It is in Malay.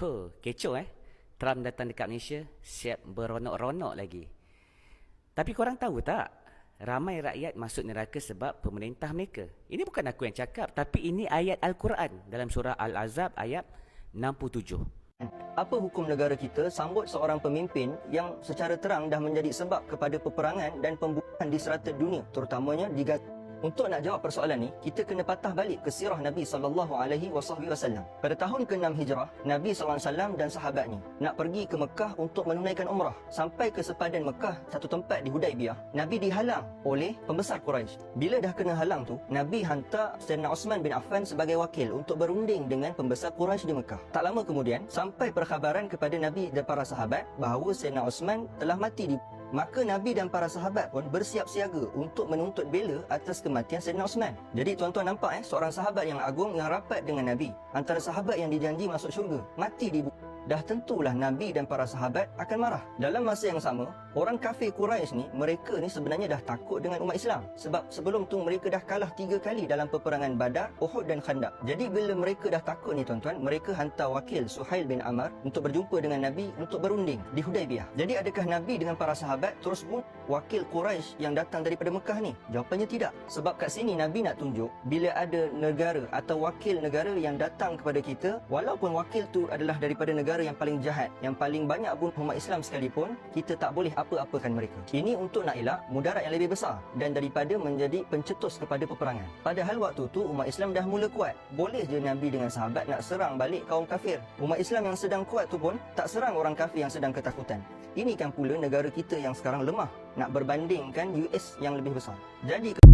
Huh, kecoh eh. Trump datang dekat Malaysia, siap beronok-ronok lagi. Tapi korang tahu tak? Ramai rakyat masuk neraka sebab pemerintah mereka. Ini bukan aku yang cakap, tapi ini ayat Al-Quran dalam surah Al-Azab ayat 67. Apa hukum negara kita sambut seorang pemimpin yang secara terang dah menjadi sebab kepada peperangan dan pembunuhan di serata dunia, terutamanya di Gaza? Untuk nak jawab persoalan ni, kita kena patah balik ke sirah Nabi sallallahu alaihi wasallam. Pada tahun ke-6 Hijrah, Nabi sallallahu alaihi wasallam dan sahabatnya nak pergi ke Mekah untuk menunaikan umrah. Sampai ke sepadan Mekah, satu tempat di Hudaibiyah, Nabi dihalang oleh pembesar Quraisy. Bila dah kena halang tu, Nabi hantar Sayyidina Osman bin Affan sebagai wakil untuk berunding dengan pembesar Quraisy di Mekah. Tak lama kemudian, sampai perkhabaran kepada Nabi dan para sahabat bahawa Sayyidina Osman telah mati di Maka Nabi dan para sahabat pun bersiap siaga untuk menuntut bela atas kematian Sayyidina Osman. Jadi tuan-tuan nampak eh, seorang sahabat yang agung yang rapat dengan Nabi. Antara sahabat yang dijanji masuk syurga. Mati di dah tentulah Nabi dan para sahabat akan marah. Dalam masa yang sama, orang kafir Quraisy ni, mereka ni sebenarnya dah takut dengan umat Islam. Sebab sebelum tu mereka dah kalah tiga kali dalam peperangan Badar, Uhud dan Khandaq. Jadi bila mereka dah takut ni tuan-tuan, mereka hantar wakil Suhail bin Amr untuk berjumpa dengan Nabi untuk berunding di Hudaibiyah. Jadi adakah Nabi dengan para sahabat terus pun wakil Quraisy yang datang daripada Mekah ni? Jawapannya tidak. Sebab kat sini Nabi nak tunjuk bila ada negara atau wakil negara yang datang kepada kita, walaupun wakil tu adalah daripada negara negara yang paling jahat, yang paling banyak bunuh umat Islam sekalipun, kita tak boleh apa-apakan mereka. Ini untuk nak elak mudarat yang lebih besar dan daripada menjadi pencetus kepada peperangan. Padahal waktu tu umat Islam dah mula kuat. Boleh je Nabi dengan sahabat nak serang balik kaum kafir. Umat Islam yang sedang kuat tu pun tak serang orang kafir yang sedang ketakutan. Ini kan pula negara kita yang sekarang lemah nak berbandingkan US yang lebih besar. Jadi